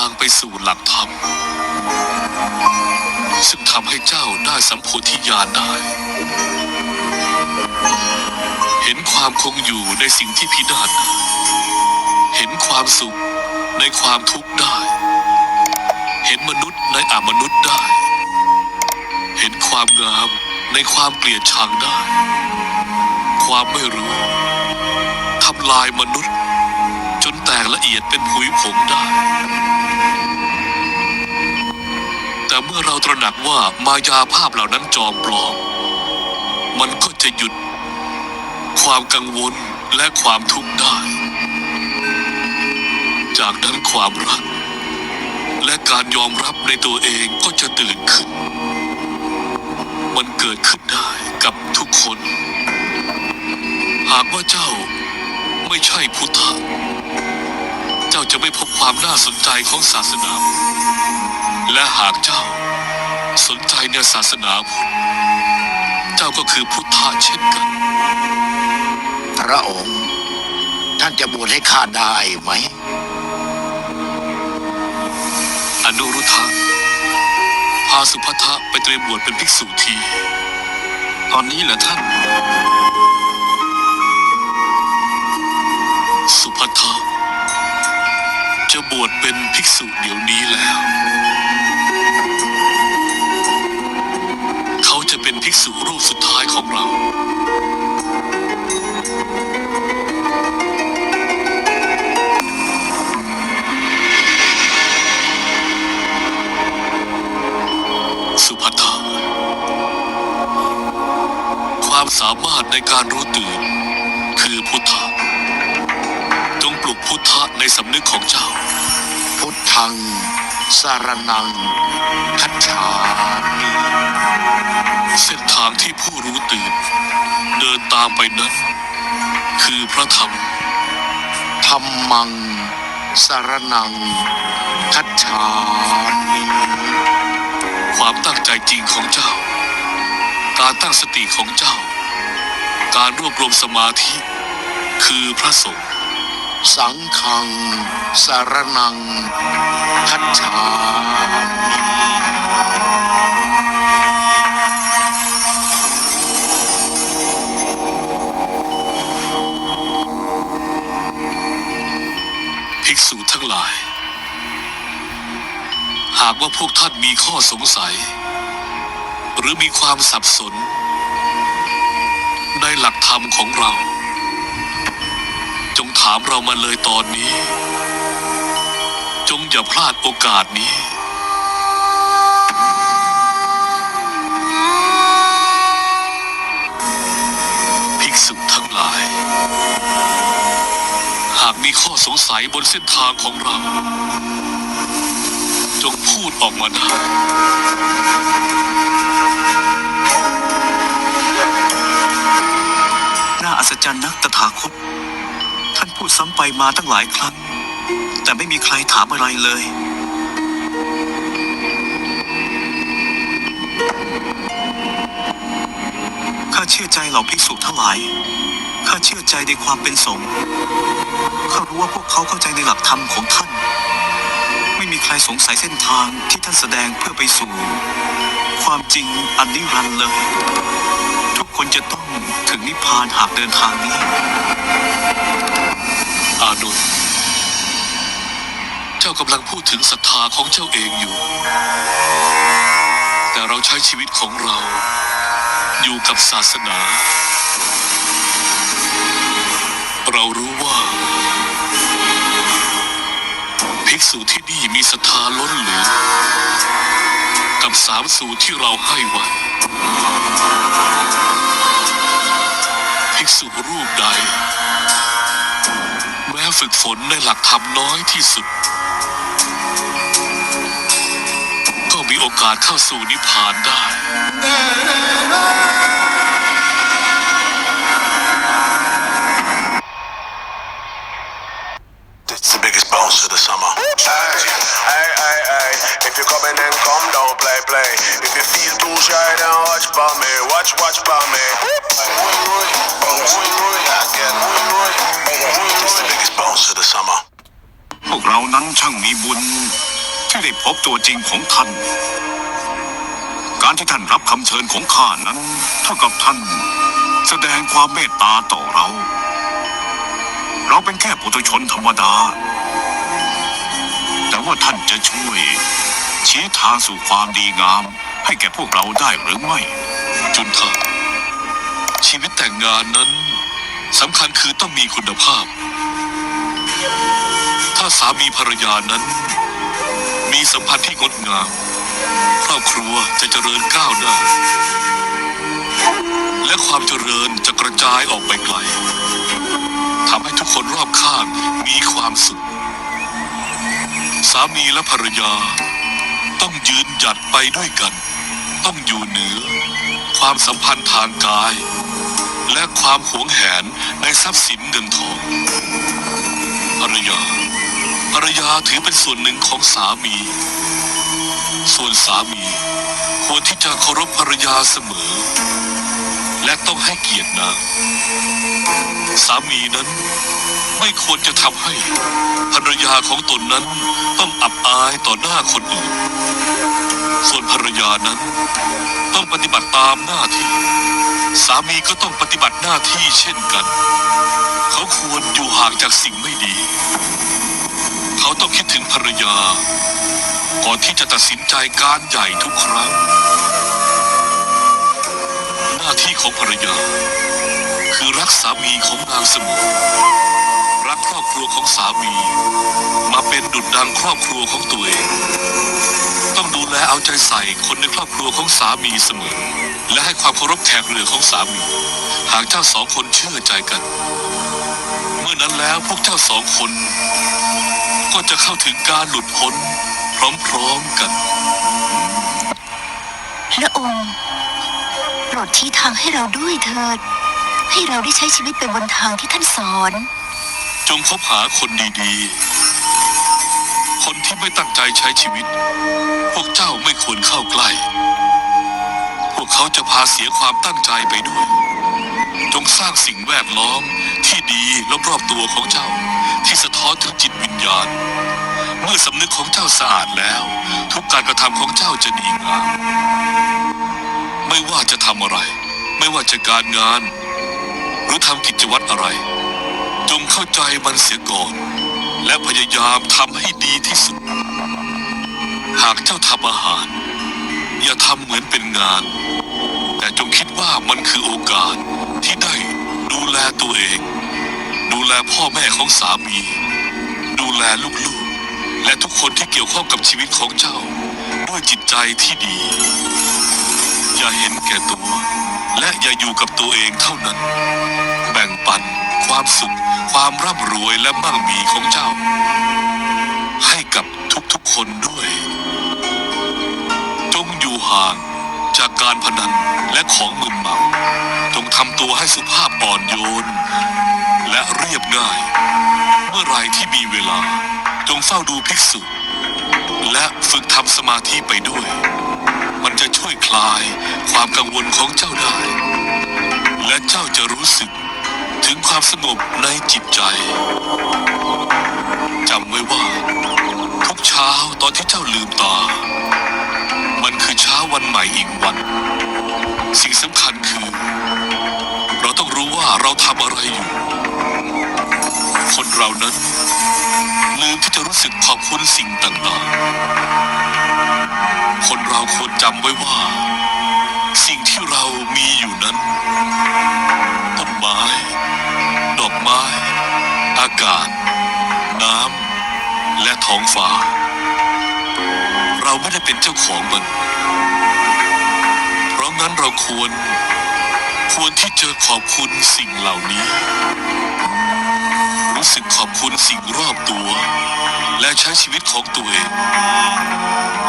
างไปสู่หลักธรรม ซึ่งทำให้เจ้าได้สัมโพธิญาณได้ เห็นความคงอยู่ในสิ่งที่พินาศเห็นความสุขในความทุกข์ได้ เห็นมนุษย์ในอมนุษย์ได้ เห็นความงามในความเกลียดชังได้ ความไม่รู้ทำลายมนุษย์ กละเอียดเป็นผุยผงได้ แต่เมื่อเราตระหนักว่ามายาภาพเหล่านั้นจอมปลอม มันก็จะหยุด ความกังวลและความทุกข์ได้ จากนั้นความรัก และการยอมรับในตัวเองก็จะตื่นขึ้น มันเกิดขึ้นได้กับทุกคน หากว่าเจ้าไม่ใช่พุทธะ เจ้าจะไม่พบความน่าสนใจของศาสนา และหากเจ้า สนใจในศาสนาพุทธ เจ้าก็คือพุทธะเช่นกัน พระองค์ ท่านจะบวชให้ข้าได้ไหม อนุรุทธะพาสุภัทะไปเตรียมบวชเป็นภิกษุที ตอนนี้เหรอท่าน สุภัทะ จะบวชเป็นภิกษุเดี๋ยวนี้แล้ว เขาจะเป็นภิกษุรูปสุดท้ายของเราสุภัทะความสามารถในการรู้ตื่น คือพุทธะจงปลุกพุทธะในสำนึกของเจ้า ธัง สารนังคัจฉามิเส้นทางที่ผู้รู้ตื่น เดินตามไปนั้น คือพระธรรมธรรมัง สารนังคัจฉามิความตั้งใจจริงของเจ้า การตั้งสติของเจ้า การรวบรวมสมาธิ คือพระสงฆ์ สังฆัง สารนัง คัจฉามิภิกษุทั้งหลาย หากว่าพวกท่านมีข้อสงสัย หรือมีความสับสน ในหลักธรรมของเรา จงถามเรามาเลยตอนนี้ จงอย่าพลาดโอกาสนี้ ภิกษุทั้งหลาย หากมีข้อสงสัยบนเส้นทางของเรา จงพูดออกมาได้น่าอัศจรรย์นักตถาคต พูดซ้ำไปมาตั้งหลายครั้ง แต่ไม่มีใครถามอะไรเลย ข้าเชื่อใจเหล่าภิกษุทั้งหลาย ข้าเชื่อใจในความเป็นสงฆ์ข้ารู้ว่าพวกเขาเข้าใจในหลักธรรมของท่าน ไม่มีใครสงสัยเส้นทางที่ท่านแสดงเพื่อไปสู่ ความจริงอันนิรันดร์เลย ทุกคนจะต้องถึงนิพพานหากเดินทางนี้ อานุนเจ้ากำลังพูดถึงศรัทธาของเจ้าเองอยู่ แต่เราใช้ชีวิตของเรา อยู่กับศาสนา เรารู้ว่า ภิกษุที่นี่มีศรัทธาล้นเหลือ กับสามสูตรที่เราให้ไว้ภิกษุรูปใด แม้ฝึกฝนในหลักธรรมน้อยที่สุด ก็มีโอกาสเข้าสู่นิพพานได้ It's the biggest bounce of the summer. Hey, hey, hey, hey. If you coming then come down, play, play. If you feel too shy, then watch for me, watch, watch for me. It's the biggest bounce of the summer. พวกเราเรานั้นช่างมีบุญ ที่ได้พบตัวจริงของท่าน การที่ท่านรับคำเชิญของข้านั้น เท่ากับท่าน แสดงความเมตตาต่อเรา เราเป็นแค่ปุถุชนธรรมดา แต่ว่าท่านจะช่วย ชี้ทางสู่ความดีงาม ให้แก่พวกเราได้หรือไม่ จุนทาชีวิตแต่งงานนั้นสำคัญคือต้องมีคุณภาพ ถ้าสามีภรรยานั้น มีสัมพันธ์ที่งดงาม ครอบครัวจะเจริญก้าวหน้า และความเจริญจะกระจายออกไปไกล ทำให้ทุกคนรอบข้างมีความสุข สามีและภรรยา ต้องยืนหยัดไปด้วยกัน ต้องอยู่เหนือ ความสัมพันธ์ทางกาย และความหวงแหนในทรัพย์สินเงินทองภรรยาภรรยาถือเป็นส่วนหนึ่งของสามี ส่วนสามีควรที่จะเคารพภรรยาเสมอ และต้องให้เกียรตินางสามีนั้น ไม่ควรจะทำให้ภรรยาของตนนั้นต้องอับอายต่อหน้าคนอื่น ส่วนภรรยานั้น ต้องปฏิบัติตามหน้าที่ สามีก็ต้องปฏิบัติหน้าที่เช่นกัน เขาควรอยู่ห่างจากสิ่งไม่ดี เขาต้องคิดถึงภรรยา ก่อนที่จะตัดสินใจการใหญ่ทุกครั้งาที่ของภรรยา คือรักสามีของนางเสมอ รักครอบครัวของสามี มาเป็นดุจดังครอบครัวของตัวเอง ต้องดูแลเอาใจใส่คนในครอบครัวของสามีเสมอ และให้ความเคารพแขกเรือของสามี หากเจ้าสองคนเชื่อใจกัน เมื่อนั้นแล้วพวกเจ้าสองคน ก็จะเข้าถึงการหลุดพ้น พร้อมๆกัน พระองค์ รดชี้ทางให้เราด้วยเถิด ให้เราได้ใช้ชีวิตไปบนทางที่ท่านสอน จงคบหาคนดีๆ คนที่ไม่ตั้งใจใช้ชีวิต พวกเจ้าไม่ควรเข้าใกล้ พวกเขาจะพาเสียความตั้งใจไปด้วย จงสร้างสิ่งแวดล้อมที่ดีรอบๆตัวของเจ้า ที่สะท้อนถึงจิตวิญญาณ เมื่อสำนึกของเจ้าสะอาดแล้ว ทุกการกระทำของเจ้าจะดีงาม ไม่ว่าจะทำอะไร ไม่ว่าจะการงาน หรือทำกิจวัตรอะไร จงเข้าใจมันเสียก่อน และพยายามทำให้ดีที่สุด หากเจ้าทำอาหาร อย่าทำเหมือนเป็นงาน แต่จงคิดว่ามันคือโอกาสที่ได้ดูแลตัวเอง ดูแลพ่อแม่ของสามี ดูแลลูกๆ และทุกคนที่เกี่ยวข้องกับชีวิตของเจ้า ด้วยจิตใจที่ดี อย่าเห็นแก่ตัว และอย่าอยู่กับตัวเองเท่านั้น แบ่งปัน ความสุข ความร่ำรวยและมั่งมีของเจ้า ให้กับทุกๆคนด้วย จงอยู่ห่างจากการพนันและของมึนเมาจงทำตัวให้สุภาพอ่อนโยน และเรียบง่าย เมื่อไรที่มีเวลา จงเฝ้าดูภิกษุ และฝึกทำสมาธิไปด้วย มันจะช่วยคลายความกังวลของเจ้าได้ และเจ้าจะรู้สึกถึงความสงบในจิตใจจำไว้ว่า ทุกเช้าตอนที่เจ้าลืมตา มันคือเช้าวันใหม่อีกวัน สิ่งสำคัญคือ เราต้องรู้ว่าเราทำอะไรอยู่ คนเรานั้น ลืมที่จะรู้สึกขอบคุณสิ่งต่างๆ คนเราควรจำไว้ว่า สิ่งที่เรามีอยู่นั้น ต้นไม้ ดอกไม้ อากาศ น้ำ และท้องฟ้า เราไม่ได้เป็นเจ้าของมัน เพราะงั้นเราควร ควรที่จะขอบคุณสิ่งเหล่านี้ รู้สึกขอบคุณสิ่งรอบตัว และใช้ชีวิตของตัวเอง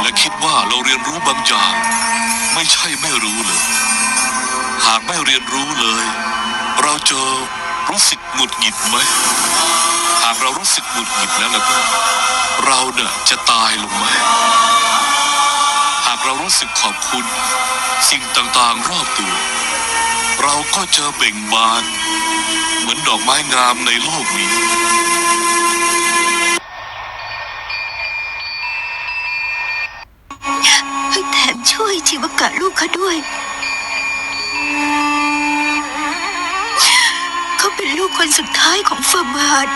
และคิดว่าเราเรียนรู้บางอย่าง ไม่ใช่ไม่รู้เลย หากไม่เรียนรู้เลย เราจะรู้สึกหงุดหงิดไหม หากเรารู้สึกหงุดหงิดแล้วล่ะก็เราเนี่ยจะตายลงไหม หากเรารู้สึกขอบคุณ สิ่งต่างๆรอบตัว เราก็จะเบ่งบาน มือนดอกไม้งามในโลกนี้แถมช่วยชีวกะลูกเขาด้วย เขาเป็นลูกคนสุดท้ายของฟามาด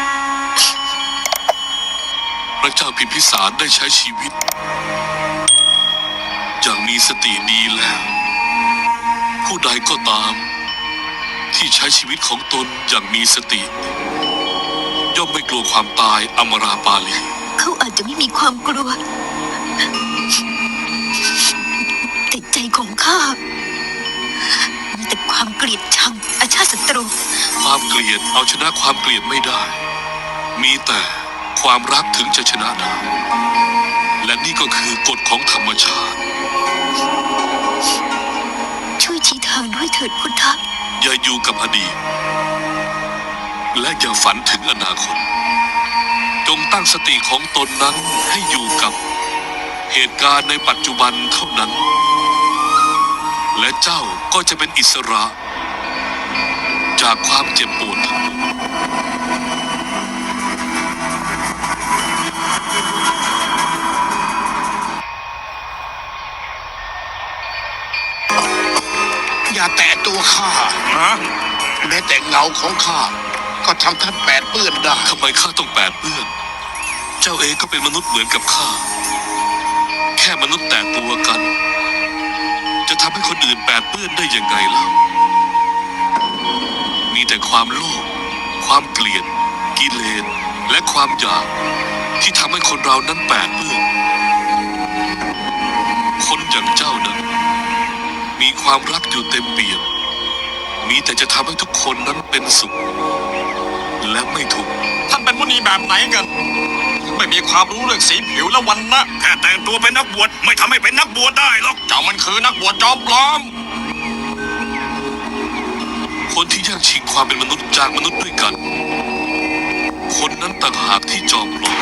พระเจ้าพิมพิสารได้ใช้ชีวิต อย่างมีสติดีแล้ว ผู้ใดก็ตาม ที่ใช้ชีวิตของตนอย่างมีสติ ย่อมไม่กลัวความตายอมราปาลี เขาอาจจะไม่มีความกลัวแต่ใจของข้ามีแต่ความเกลียดชังอาชาติศัตรู ความเกลียดเอาชนะความเกลียดไม่ได้ มีแต่ความรักถึงจะชนะได้ และนี่ก็คือกฎของธรรมชาติ ช่วยชี้ทางด้วยเถิดพุทธะ อย่าอยู่กับอดีต และอย่าฝันถึงอนาคต จงตั้งสติของตนนั้นให้อยู่กับเหตุการณ์ในปัจจุบันเท่านั้น และเจ้าก็จะเป็นอิสระ จากความเจ็บปวดทั้ง ตะตัวข้าแม้แต่เงาของข้า ก็ทำท่านแปดเปื้อนได้ ทำไมข้าต้องแปดเปื้อน เจ้าเองก็เป็นมนุษย์เหมือนกับข้า แค่มนุษย์แตะตัวกัน จะทำให้คนอื่นแปดเปื้อนได้ยังไงเล่ามีแต่ความโลภ ความเกลียด กิเลส และความอยาก ที่ทำให้คนเรานั้นแปดเปื้อน คนอย่างเจ้านั้น มีความรักอยู่เต็มเปี่ยม มีแต่จะทำให้ทุกคนนั้นเป็นสุข และไม่ทุกข์ท่านเป็นมุนีแบบไหนกัน ไม่มีความรู้เรื่องสีผิวและวันนะแค่แต่งตัวเป็นนักบวชไม่ทำให้เป็นนักบวชได้หรอกเจ้ามันคือนักบวชจอมปลอม คนที่แย่งชิงความเป็นมนุษย์จากมนุษย์ด้วยกัน คนนั้นต่างหากที่จอมปลอม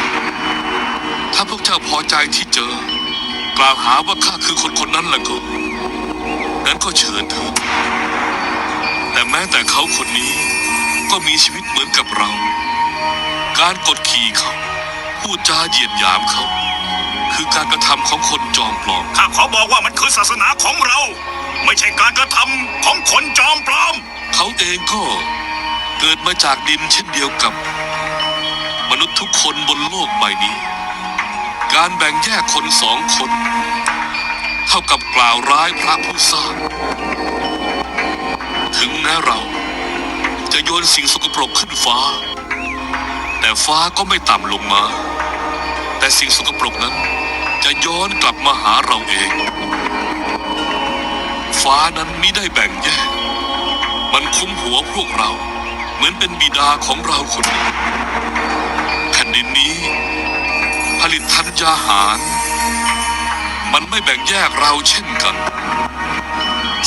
ถ้าพวกเจ้าพอใจที่เจอ กล่าวหาว่าข้าคือคนคนนั้นแล้วก็นั้นก็เชิญเถอะ แต่แม้แต่เขาคนนี้ ก็มีชีวิตเหมือนกับเรา การกดขี่เขา พูดจาเหยียดหยามเขา คือการกระทำของคนจอมปลอม ข้าขอบอกว่ามันคือศาสนาของเรา ไม่ใช่การกระทำของคนจอมปลอม เขาเองก็เกิดมาจากดินเช่นเดียวกับ มนุษย์ทุกคนบนโลกใบนี้ การแบ่งแยกคนสองคน เท่ากับกล่าวร้ายพระผู้สร้าง ถึงแม้เรา จะโยนสิ่งสกปรกขึ้นฟ้า แต่ฟ้าก็ไม่ต่ำลงมา แต่สิ่งสกปรกนั้น จะย้อนกลับมาหาเราเอง ฟ้านั้นมิได้แบ่งแยก มันคุ้มหัวพวกเรา เหมือนเป็นบิดาของเราคนหนึ่งแผ่นดินนี้ ผลิตธัญญาหาร มันไม่แบ่งแยกเราเช่นกัน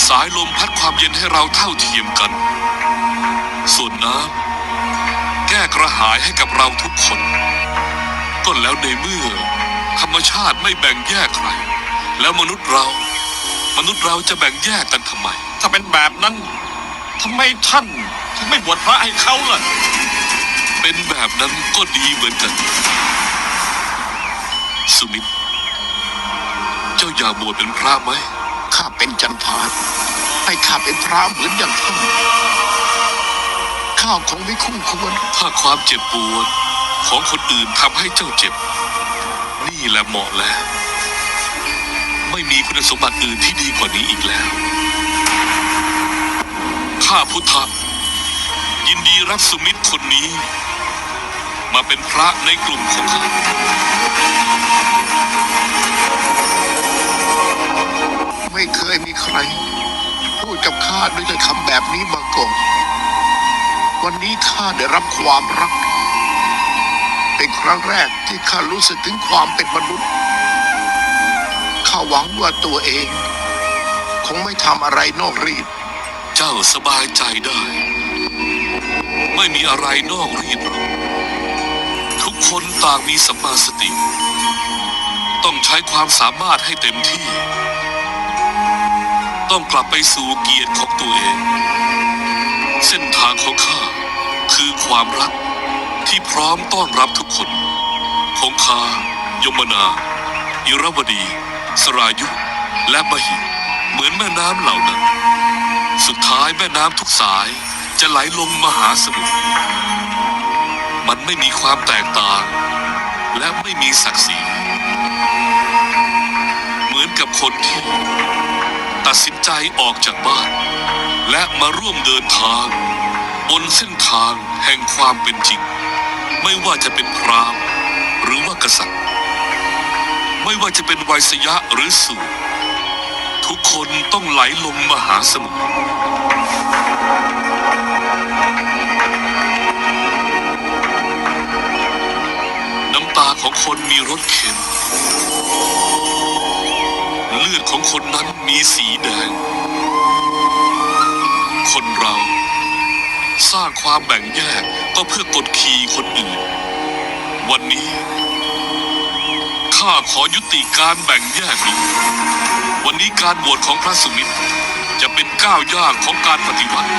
สายลมพัดความเย็นให้เราเท่าเทียมกัน ส่วนน้ำแก้กระหายให้กับเราทุกคน ก็แล้วในเมื่อ ธรรมชาติไม่แบ่งแยกใคร แล้วมนุษย์เรา มนุษย์เราจะแบ่งแยกกันทำไม ถ้าเป็นแบบนั้นทำไมท่านถึงไม่บวชพระให้เขาล่ะ เป็นแบบนั้นก็ดีเหมือนกัน สุมิตร เจ้าอยากบวชเป็นพระไหม ข้าเป็นจันทานให้ข้าเป็นพระเหมือนอย่างท่านข้าคงไม่คู่ควร ถ้าความเจ็บปวดของคนอื่นทำให้เจ้าเจ็บ นี่แหละเหมาะแล้ว ไม่มีคุณสมบัติอื่นที่ดีกว่านี้อีกแล้ว ข้าพุทธะยินดีรับสุมิตรคนนี้ มาเป็นพระในกลุ่มของข้า ไม่เคยมีใคร พูดกับข้าด้วยคำแบบนี้มาก่อน วันนี้ข้าได้รับความรัก เป็นครั้งแรกที่ข้ารู้สึกถึงความเป็นมนุษย์ ข้าหวังว่าตัวเอง คงไม่ทำอะไรนอกรีด เจ้าสบายใจได้ ไม่มีอะไรนอกรีดหรอกทุกคนต่างมีสัมมาสติ ต้องใช้ความสามารถให้เต็มที่ ต้องกลับไปสู่เกียรติของตัวเอง เส้นทางของข้าคือความรักที่พร้อมต้อนรับทุกคนคงคายมนา อิรวดี สรายุ และมหิ เหมือนแม่น้ำเหล่านั้น สุดท้ายแม่น้ำทุกสายจะไหลลงมหาสมุทร มันไม่มีความแตกต่าง และไม่มีศักดิ์ศรี เหมือนกับคนที่ ตัดสินใจออกจากบ้าน และมาร่วมเดินทาง บนเส้นทางแห่งความเป็นจริง ไม่ว่าจะเป็นพราหมณ์หรือว่ากษัตริย์ ไม่ว่าจะเป็นไวยสยะหรือสูตรทุกคนต้องไหลลงมหาสมุทรน้ำตาของคนมีรสเค็ม เลือดของคนนั้นมีสีแดง คนเราสร้างความแบ่งแยกก็เพื่อกดขี่คนอื่น วันนี้ข้าขอยุติการแบ่งแยกนี้ วันนี้การบวชของพระสุมิตรจะเป็นก้าวย่างของการปฏิวัติ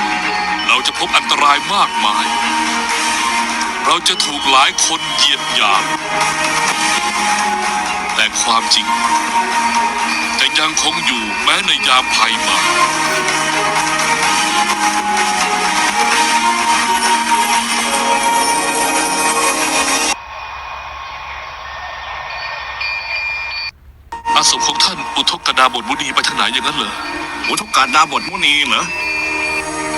เราจะพบอันตรายมากมาย เราจะถูกหลายคนเหยียดหยาม แต่ความจริงจะยังคงอยู่แม้ในยามภัยมาอาสมของท่านอุทกกดาบทมุนีไปทางไหนอย่างนั้นเหรออุทกกาดาบทมุนีเหรอ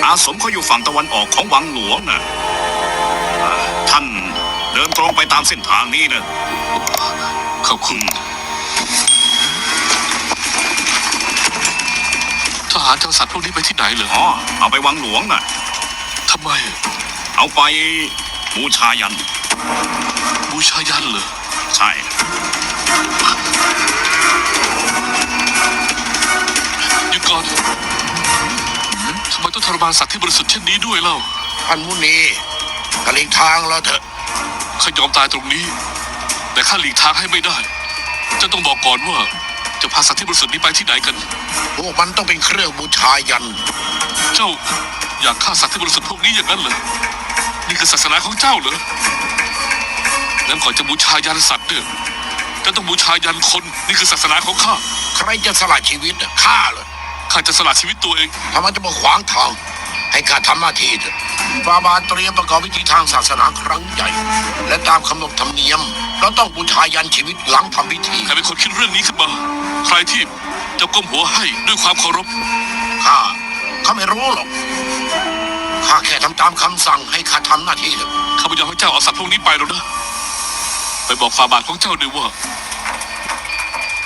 อาสมเขาอยู่ฝั่งตะวันออกของวังหลวงนะอ่าท่านเดินตรงไปตามเส้นทางนี้นะ ขอบคุณ ทหารจังสัตว์พวกนี้ไปที่ไหนเหรออ๋อเอาไปวังหลวงนะทำไม เอาไปบูชายัน บูชายันเหรอ ใช่ หยุดก่อนทำไมต้องทรมานสัตว์ที่บริสุทธิ์เช่นนี้ด้วยเล่าท่านมุนีกหลีกทางเราเถอะ ข้ายอมตายตรงนี้ แต่ข้าหลีกทางให้ไม่ได้ จะต้องบอกก่อนว่า จะพาสัตว์ที่บริสุทธิ์นี้ไปที่ไหนกัน พวกมันต้องเป็นเครื่องบูชายัน เจ้าอยากฆ่าสัตว์ที่บริสุทธิ์พวกนี้อย่างนั้นเหรอ นี่คือศาสนาของเจ้าเหรอ งั้นก่อนจะบูชายันสัตว์เนี่ยจะต้องบูชายันคน นี่คือศาสนาของข้า ใครจะสละชีวิตอะข้าเหรอข้าจะสละชีวิตตัวเอง ทำไมจะมาขวางทาง ให้ข้าทำหน้าที่เถอะฟาบาทเตรียมประกอบพิธีทางศาสนาครั้งใหญ่ และตามคำนบธรรมเนียม เราต้องบูชายันชีวิตหลังทำพิธีใครเป็นคนคิดเรื่องนี้ขึ้นมา ใครที่จะก้มหัวให้ด้วยความเคารพ ข้าข้าไม่รู้หรอกข้าแค่ทำตามคำสั่งให้ข้าทำหน้าที่เถอะข้าพเจ้าให้เจ้าเอาสัตว์พวกนี้ไปแล้วนะ ไปบอกฝ่าบาทของเจ้าด้วยว่า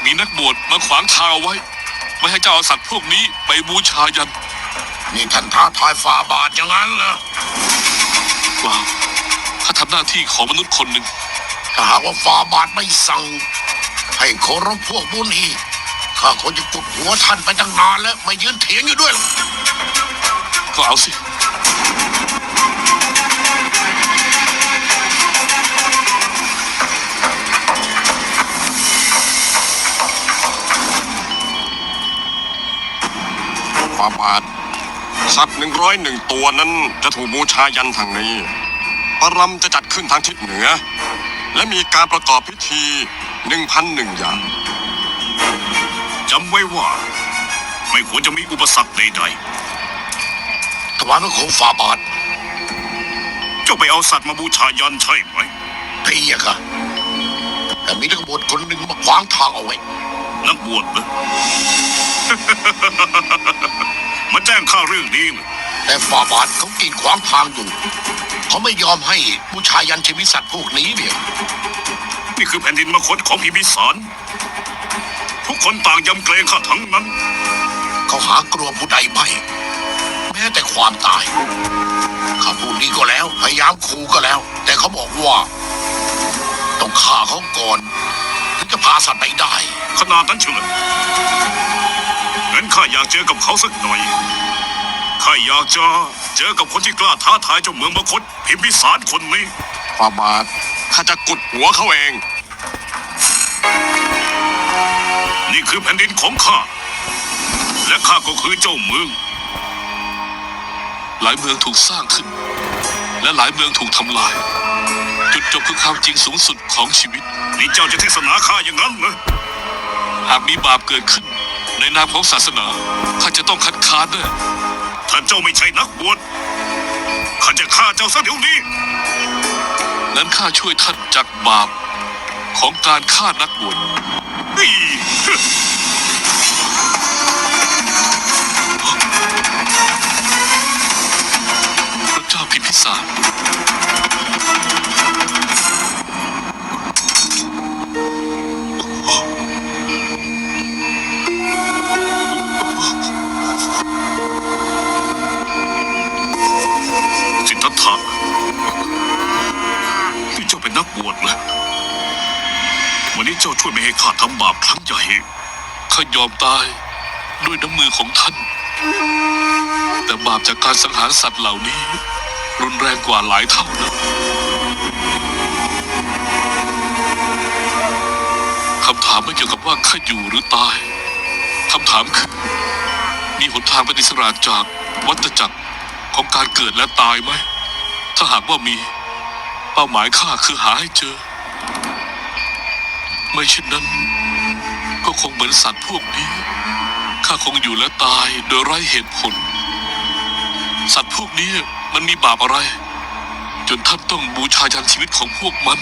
มีนักบวชมาขวางทางเอาไว้ ไม่ให้เจ้าเอาสัตว์พวกนี้ไปบูชายัน นี่ท่านท้าทายฟาบาทอย่างนั้นเหรอเปล่าข้าทำหน้าที่ของมนุษย์คนหนึ่งถ้าหากว่าฟาบาทไม่สั่ง ให้เคารพพวกบุญอีข้าคงจะกดหัวท่านไปตั้งนานแล้ว ไม่ยืนเถียงอยู่ด้วยหรอกก็เอาสิ สัตว์หนึ่งร้อยหนึ่งตัวนั้นจะถูกบูชายันทางนี้ ปรำจะจัดขึ้นทางทิศเหนือ และมีการประกอบพิธีหนึ่งพันหนึ่งอย่าง จำไว้ว่า ไม่ควรจะมีอุปสรรคใดถวายพระโคมฟาบาทๆเจ้าไปเอาสัตว์มาบูชายันใช่ไหมพี่อะค่ะแต่มีนักบวชคนหนึ่งมาขวางทางเอาไว้นักบวชเหรอ มาแจ้งข้าเรื่องนี้เหรอแต่ฟาบาทเขากีดขวางทางอยู่ เขาไม่ยอมให้บูชายันชีวิตสัตว์พวกนี้เนี่ยนี่คือแผ่นดินมคตของพิมพิสาร ทุกคนต่างยำเกรงข้าทั้งนั้น เขาหากลัวผู้ใดไม่ แม้แต่ความตายข้าพูดนี้ก็แล้ว พยายามขู่ก็แล้ว แต่เขาบอกว่า ต้องฆ่าเขาก่อนถึงจะ พาสัตว์ไปได้ ขนาดนั้นเชียวเหรองั้นข้าอยากเจอกับเขาสักหน่อย ข้าอยากจะเจอกับคนที่กล้าท้าทายเจ้าเมืองมคตพิมพิสารคนนี้ฟาบาทข้าจะกุดหัวเขาเอง นี่คือแผ่นดินของข้า และข้าก็คือเจ้าเมือง หลายเมืองถูกสร้างขึ้น และหลายเมืองถูกทำลาย จุดจบคือความจริงสูงสุดของชีวิต นี่เจ้าจะเทศนาข้าอย่างนั้นเหรอหากมีบาปเกิดขึ้น ในนามของศาสนาข้าจะต้องคัดค้านแน่ถ้าเจ้าไม่ใช่นักบวชข้าจะฆ่าเจ้าซะเดี๋ยวนี้งั้นข้าช่วยท่านจากบาปของการฆ่านักบวช นี่พระเจ้าพิมพิสาสิทธัตถะนี่เจ้าเป็นนักบวชเลยวันนี้เจ้าช่วยไม่ให้ข้าทำบาปครั้งใหญ่ ข้ายอมตายด้วยน้ำมือของท่าน แต่บาปจากการสังหารสัตว์เหล่านี้ รุนแรงกว่าหลายเท่านะคำถามไม่เกี่ยวกับว่าข้าอยู่หรือตาย คำถามคือ มีหนทางเป็นอิสระจากวัฏจักรของการเกิดและตายไหม ถ้าหากว่ามี เป้าหมายข้าคือหาให้เจอ ไม่เช่นนั้น ก็คงเหมือนสัตว์พวกนี้ ข้าคงอยู่และตายโดยไร้เหตุผล สัตว์พวกนี้ มันมีบาปอะไร จนท่านต้องบูชายันชีวิตของพวกมัน